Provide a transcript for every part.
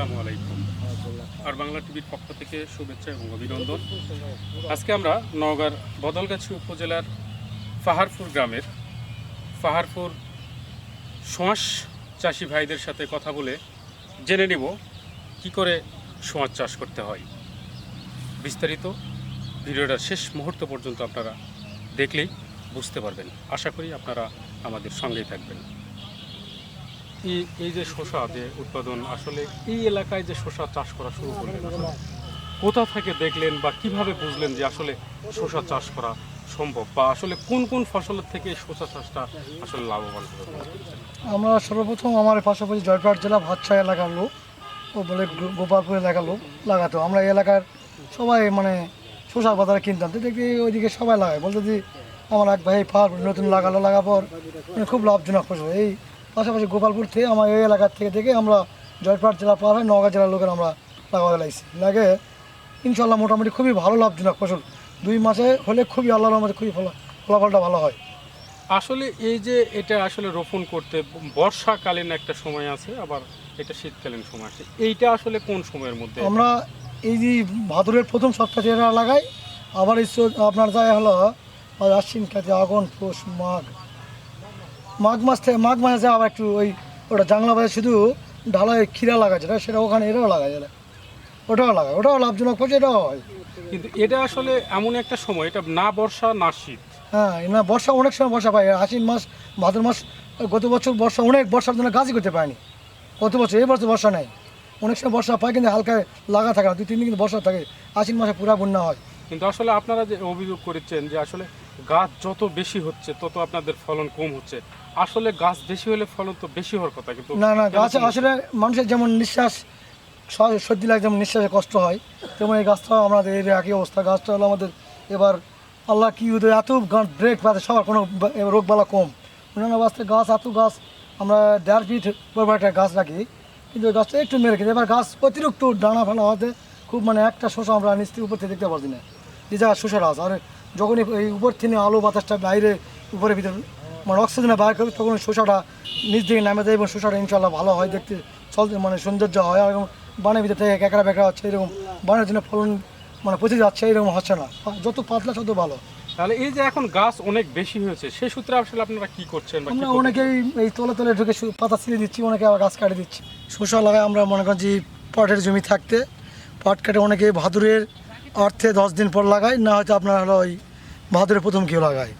আসসালামু আলাইকুম। আর বাংলা টিভির পক্ষ থেকে শুভেচ্ছা এবং অভিনন্দন। আজকে আমরা নওগাঁর বদলগাছি উপজেলার পাহাড়পুর গ্রামের পাহাড়পুর সোঁয়াশ চাষি ভাইদের সাথে কথা বলে জেনে নেব কি করে সোঁয়াশ চাষ করতে হয়। বিস্তারিত ভিডিওটা শেষ মুহূর্ত পর্যন্ত আপনারা দেখলেই বুঝতে পারবেন। আশা করি আপনারা আমাদের সঙ্গেই থাকবেন। এই এই যে শসা যে উৎপাদন, আসলে এই এলাকায় যে শসা চাষ করা শুরু করলেন কোথা থেকে দেখলেন বা কীভাবে বুঝলেন যে আসলে শসা চাষ করা সম্ভব? বা আসলে কোন কোন ফসলের থেকে শসা চাষটা আসলে লাভবান আমরা সর্বপ্রথম আমার পাশাপাশি জয়পাট জেলা ভাতছা এলাকার লোক ও বলে গোপালপুর এলাকার লোক লাগাতো। আমরা এলাকার সবাই মানে শোষা বাজারে কিনতাম। দেখি ওইদিকে সবাই লাগায়। বলতে আমার এক ভাই ফার নতুন লাগালো, লাগার পর মানে খুব লাভজনক ফসল। এই পাশাপাশি গোপালপুর থেকে আমার এই এলাকার থেকে থেকে আমরা জয়পাট জেলা পার হয় নওগাঁ জেলার লোকের আমরা লাগাতে লাগছি লাগে ইনশাল্লাহ মোটামুটি খুবই ভালো লাভজনক ফসল। দুই মাসে হলে খুবই আল্লাহর আমাদের খুবই ফলা ফলাফলটা ভালো হয়। আসলে এই যে এটা আসলে রোপণ করতে বর্ষাকালীন একটা সময় আছে আবার এটা শীতকালীন সময় আছে। এইটা আসলে কোন সময়ের মধ্যে? আমরা এই যে ভাদুরের প্রথম সপ্তাহে এরা লাগাই আবার এই আপনার যায় হলো আশ্বিন কাতে আগুন পৌষ মাঘ মাঘ মাস থেকে মাঘ মাসে আবার একটু ওই ওটা জাংলা বাজে শুধু ঢালাই ক্ষীরা লাগা যেটা সেটা ওখানে এটাও লাগায় যেটা ওটাও লাগায় ওটাও লাভজনক হচ্ছে এটাও হয়। কিন্তু এটা আসলে এমন একটা সময় এটা না বর্ষা না শীত। হ্যাঁ না বর্ষা অনেক সময় বর্ষা পায় আশ্বিন মাস ভাদ্র মাস গত বছর বর্ষা অনেক বর্ষার জন্য গাছই করতে পারেনি। গত বছর এই বছর বর্ষা নেই। অনেক সময় বর্ষা পায় কিন্তু হালকা লাগা থাকে না দুই তিন দিন কিন্তু বর্ষা থাকে আশ্বিন মাসে পুরা বন্যা হয়। কিন্তু আসলে আপনারা যে অভিযোগ করেছেন যে আসলে গাছ যত বেশি হচ্ছে তত আপনাদের ফলন কম হচ্ছে। আসলে গাছ বেশি হলে ফলন তো বেশি হওয়ার কথা কিন্তু না না গাছ আসলে মানুষের যেমন নিঃশ্বাস সর্দি লাগে যেমন নিঃশ্বাসে কষ্ট হয় তেমন এই গাছটা আমাদের এই একই অবস্থা। গাছটা হলো আমাদের এবার আল্লাহ কি ওদের এত ব্রেক পাতে সবার কোনো বা- এ রোগ বালা কম। অন্যান্য বাস্তে গাছ এত গাছ আমরা দেড় ফিট পর একটা গাছ রাখি কিন্তু গাছটা একটু মেরে কিন্তু এবার গাছ অতিরিক্ত ডানা ফেলা হওয়াতে খুব মানে একটা শোষা আমরা নিচ থেকে উপর থেকে দেখতে পারছি না। যে জায়গায় শোষার আছে আর যখনই এই উপর থেকে আলো বাতাসটা বাইরে উপরে ভিতরে মানে অক্সিজেনে বাইর করে তখন শোষাটা নিচ দিকে নামে দেয় এবং শোষাটা ইনশাল্লাহ ভালো হয় দেখতে। চলতে মানে সৌন্দর্য হয় আর এরকম বানের ভিতর থেকে একরা বেকরা হচ্ছে এরকম। বানের জন্য ফলন মানে পচে যাচ্ছে এরকম হচ্ছে না। যত পাতলা তত ভালো। তাহলে এই যে এখন গাছ অনেক বেশি হয়েছে সেই সূত্রে আসলে আপনারা কি করছেন আমরা অনেকেই এই তলে তলে ঢুকে পাতা ছিঁড়ে দিচ্ছি অনেকে আবার গাছ কাটে দিচ্ছি। শসা লাগায় আমরা মনে করি যে পাটের জমি থাকতে পাট কাটে অনেকে ভাদুরের অর্থে দশ দিন পর লাগাই, না হয়তো আপনার হলো ওই ভাদুরের প্রথম কেউ লাগায়।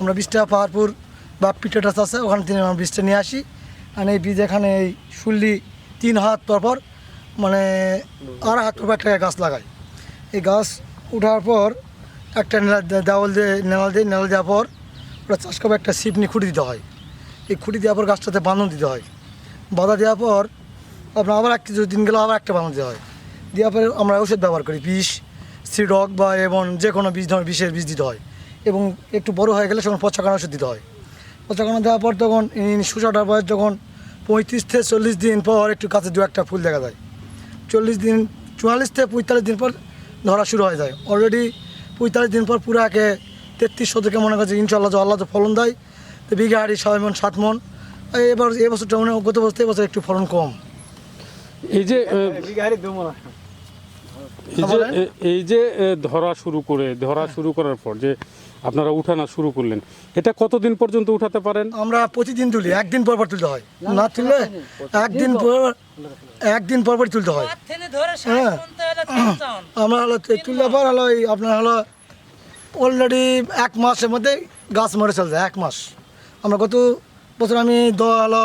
আমরা বীজটা পাহাড়পুর বা পিঠেটাস আছে, ওখান থেকে আমরা বীজটা নিয়ে আসি। আর এই বীজ এখানে এই শুল্লি তিন হাত পর পর মানে আড়াই হাত পর একটা গাছ লাগাই। এই গাছ উঠার পর একটা দেওয়াল দিয়ে নেড়াল দিয়ে নেড়াল দেওয়ার পর ওটা চাষ করবে একটা সিপনি খুঁটি দিতে হয়। এই খুঁটি দেওয়ার পর গাছটাতে বাঁধন দিতে হয়। বাঁধা দেওয়ার পর আপনার আবার এক দিন গেলে আবার একটা বাঁধন দেওয়া হয়। দেওয়ার পরে আমরা ওষুধ ব্যবহার করি, বিষ সিডক বা এবং যে কোনো বীজ ধরনের বিষের বীজ দিতে হয়। এবং একটু বড় হয়ে গেলে তখন পচাকানা ওষুধ দিতে হয়। পচাকানা দেওয়ার পর তখন শুষাটার বয়স যখন পঁয়ত্রিশ থেকে চল্লিশ দিন পর একটু কাছে দু একটা ফুল দেখা যায়। চল্লিশ দিন চুয়াল্লিশ থেকে পঁয়তাল্লিশ দিন পর ধরা শুরু হয়ে যায়। অলরেডি পঁয়তাল্লিশ দিন পর পুরো একে তেত্রিশ শতকে মনে করছে ইনশাল্লাহ যে আল্লাহ তো ফলন দেয়। তো বিঘা হাড়ি ছয় মন সাত মন। এই এবার এবছরটা মনে হয় গত বছর এবছর একটু ফলন কম। এই যে আহ, এই যে এ- এই যে ধরা শুরু করে ধরা শুরু করার পর যে আপনারা উঠানো শুরু করলেন এটা কতদিন পর্যন্ত উঠাতে পারেন আমরা প্রতিদিন তুলি একদিন পর পর তুলতে হয় না তুললে একদিন পর একদিন পর পর তুলতে হয় হ্যাঁ। আমরা হলো তুললে পর হলো এই আপনার হলো অলরেডি এক মাসের মধ্যে গাছ মরে চলে যায় এক মাস আমরা গত বছর আমি দ হলো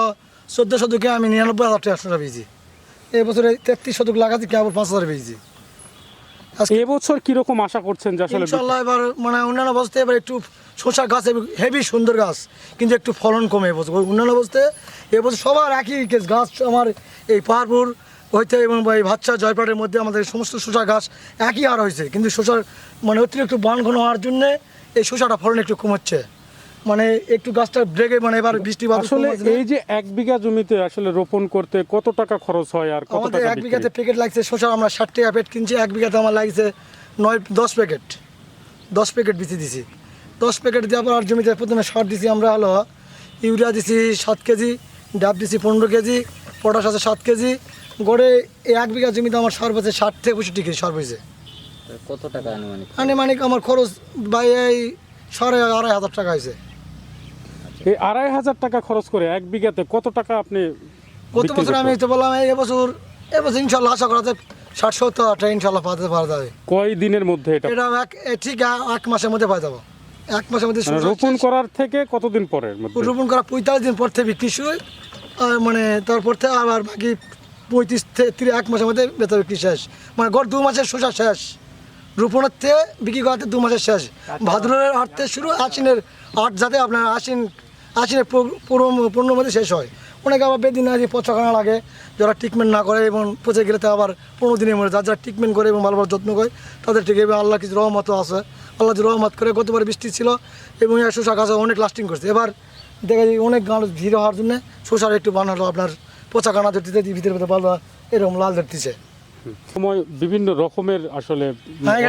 চোদ্দ শতকে আমি নিরানব্বই হাজার টাকা পেয়েছি এই বছরে তেত্রিশ শতক লাগাতে কেবল পাঁচ হাজার পেয়েছি এবছর কীরকম আশা করছেন যে আসলে ইনশাল্লাহ এবার মানে অন্যান্য অবস্থায় এবার একটু শসা গাছ হেভি সুন্দর গাছ কিন্তু একটু ফলন কমে এবছর। অন্যান্য অবস্থায় এবছর সবার একই কেস গাছ আমার এই পাহাড়পুর হইতে এবং এই ভাচ্চা জয়পাটের মধ্যে আমাদের সমস্ত শসা গাছ একই আর হয়েছে কিন্তু শসার মানে অতিরিক্ত বান ঘন হওয়ার জন্যে এই শসাটা ফলন একটু কমচ্ছে মানে একটু গাছটা ব্রেকে মানে এবার বৃষ্টি আসলে এই যে এক বিঘা জমিতে আসলে রোপণ করতে কত টাকা খরচ হয় আর কত টাকা এক বিঘাতে প্যাকেট লাগছে শসা আমরা ষাট টাকা প্যাকেট কিনছি এক বিঘাতে আমার লাগছে নয় দশ প্যাকেট দশ প্যাকেট বিচি দিছি। দশ প্যাকেট পর আর জমিতে প্রথমে সার দিছি আমরা হলো ইউরিয়া দিছি সাত কেজি ডাব দিছি পনেরো কেজি পটাশ আছে সাত কেজি। গড়ে এই এক বিঘা জমিতে আমার সার বছর ষাট থেকে পঁয়ষট্টি কেজি সার হয়েছে। কত টাকা আনুমানিক? আনুমানিক আমার খরচ বাই এই সাড়ে আড়াই হাজার টাকা হয়েছে। এই আড়াই হাজার টাকা খরচ করে এক বিঘাতে কত টাকা আপনি গত বছর আমি তো বললাম এই এবছর এবছর ইনশাল্লাহ আশা করা যায় ষাট সত্তর হাজার টাকা ইনশাল্লাহ পাতে পারা যাবে। কয় দিনের মধ্যে এটা? এটা এক ঠিক এক মাসের মধ্যে পাই যাব। এক মাসের মধ্যে মানে রোপণ করার থেকে কতদিন মধ্যে? রোপণ করা পঁয়তাল্লিশ দিন পর থেকে বিক্রি শুরু মানে তারপর থেকে আবার বাকি পঁয়ত্রিশ থেকে তিরিশ এক মাসের মধ্যে বেচা বিক্রি শেষ। মানে গড় দু মাসের শোষা শেষ। রোপণের থেকে বিক্রি করাতে দু মাসের শেষ। ভাদ্রের আট থেকে শুরু আশ্বিনের আট যাতে আপনার আশ্বিন আশ্বিনের পুরো পনেরো মধ্যে শেষ হয়। অনেকে আবার বেদিন আছে পচাখানা লাগে যারা ট্রিটমেন্ট না করে এবং পচে গেলে তো আবার পনেরো দিনের মধ্যে যারা যারা ট্রিটমেন্ট করে এবং ভালোভাবে যত্ন করে তাদের ঠিক এবার আল্লাহ কিছু রহমত আছে। আল্লাহ যে রহমত করে গতবার বৃষ্টি ছিল এবং এই শোষা গাছ অনেক লাস্টিং করছে। এবার দেখা যায় অনেক গাছ ভিড় হওয়ার জন্য শোষার একটু বানালো আপনার পচা কানা ধরতেছে ভিতরে ভিতরে ভালো এরকম লাল ধরতেছে। সময় বিভিন্ন রকমের আসলে হ্যাঁ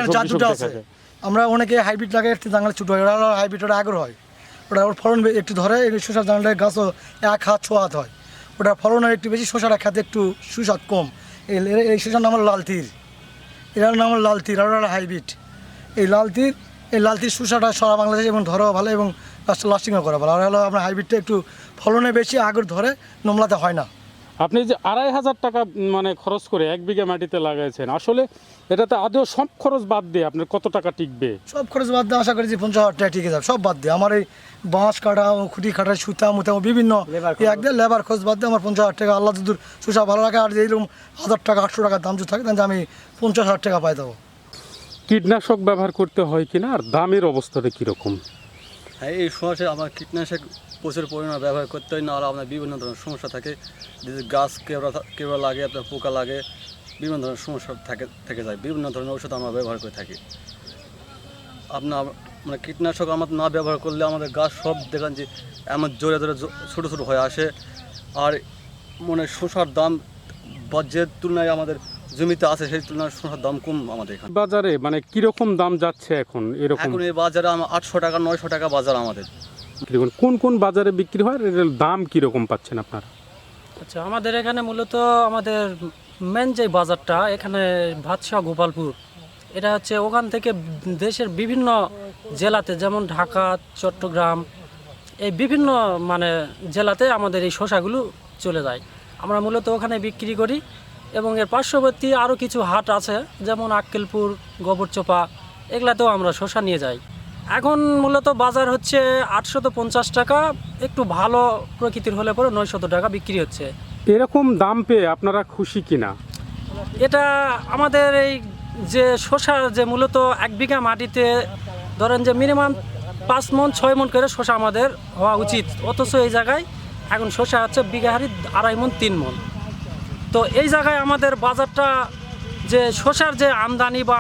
আমরা অনেকে হাইব্রিড লাগাই একটু জানলে ছোটো হয় হাইব্রিড ওটা আগর হয়। ওটা ওর ফলন একটু ধরে, এই শোষার জানলে গাছও এক হাত, ছো হাত হয়। ওটা ফলন একটু বেশি, শসাটা খেতে একটু সুস্বাদ কম। এই শোষার নাম হলো লাল তীর এটার নাম হলো লাল তীর আর হাইব্রিড। এই লাল তীর এই লাল তীর শসাটা সারা বাংলাদেশে এবং ধরাও ভালো এবং লাস্টিংও করা ভালো। আর হলো আপনার হাইব্রিডটা একটু ফলনে বেশি আগর ধরে নোমলাতে হয় না। আপনি যে আড়াই হাজার টাকা মানে খরচ করে এক বিঘা মাটিতে লাগাইছেন আসলে এটাতে আদৌ সব খরচ বাদ দিয়ে আপনার কত টাকা টিকবে? সব খরচ বাদ দিয়ে আশা করি যে পঞ্চাশ হাজার টাকা টিকে যাবে সব বাদ দিয়ে। আমার এই বাঁশ কাটা খুঁটি কাটা সুতা মুতা বিভিন্ন একদম লেবার খরচ বাদ দিয়ে আমার পঞ্চাশ হাজার টাকা আল্লাহ যদি সুসা ভালো রাখে আর এইরকম হাজার টাকা আটশো টাকার দাম যদি থাকে তাহলে আমি পঞ্চাশ হাজার টাকা পাই দেবো। কীটনাশক ব্যবহার করতে হয় কিনা আর দামের অবস্থাটা কীরকম? হ্যাঁ এই সমস্যায় আমার কীটনাশক প্রচুর পরিমাণ ব্যবহার করতে হয় না আর আপনার বিভিন্ন ধরনের সমস্যা থাকে। যে গাছ কেবড়া কেবড়া লাগে, আপনার পোকা লাগে, বিভিন্ন ধরনের সমস্যা থাকে, থেকে যায়। বিভিন্ন ধরনের ওষুধ আমরা ব্যবহার করে থাকি। আপনার মানে কীটনাশক আমার না ব্যবহার করলে আমাদের গাছ সব দেখেন যে এমন জোরে জোরে ছোটো ছোটো হয়ে আসে। আর মানে শসার দাম বা যে তুলনায় আমাদের জমিতে আছে সেই তুলনায় শসার দাম কম আমাদের এখানে। বাজারে মানে কীরকম দাম যাচ্ছে এখন এরকম? এখন এই বাজারে আমার আটশো টাকা নয়শো টাকা বাজার আমাদের? কোন কোন বাজারে বিক্রি হয়? এর দাম কীরকম পাচ্ছেন আপনারা? আচ্ছা আমাদের এখানে মূলত আমাদের মেন যে বাজারটা এখানে ভাতশাহ গোপালপুর। এটা হচ্ছে ওখান থেকে দেশের বিভিন্ন জেলাতে যেমন ঢাকা চট্টগ্রাম এই বিভিন্ন মানে জেলাতে আমাদের এই শসাগুলো চলে যায়। আমরা মূলত ওখানে বিক্রি করি। এবং এর পার্শ্ববর্তী আরও কিছু হাট আছে যেমন আক্কেলপুর গোবরচোপা এগুলাতেও আমরা শসা নিয়ে যাই। এখন মূলত বাজার হচ্ছে আটশত পঞ্চাশ টাকা একটু ভালো প্রকৃতির হলে পরে নয়শত টাকা বিক্রি হচ্ছে। এরকম দাম পেয়ে আপনারা খুশি কিনা? এটা আমাদের এই যে শসা যে মূলত এক বিঘা মাটিতে ধরেন যে মিনিমাম পাঁচ মন ছয় মন করে শসা আমাদের হওয়া উচিত। অথচ এই জায়গায় এখন শসা হচ্ছে বিঘা হারি আড়াই মন তিন মন। তো এই জায়গায় আমাদের বাজারটা যে শসার যে আমদানি বা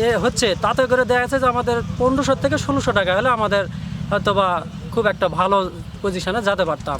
ইয়ে হচ্ছে, তাতে করে দেখা যাচ্ছে যে আমাদের পনেরোশো থেকে ষোলোশো টাকা হলে আমাদের হয়তো বা খুব একটা ভালো পজিশনে যেতে পারতাম।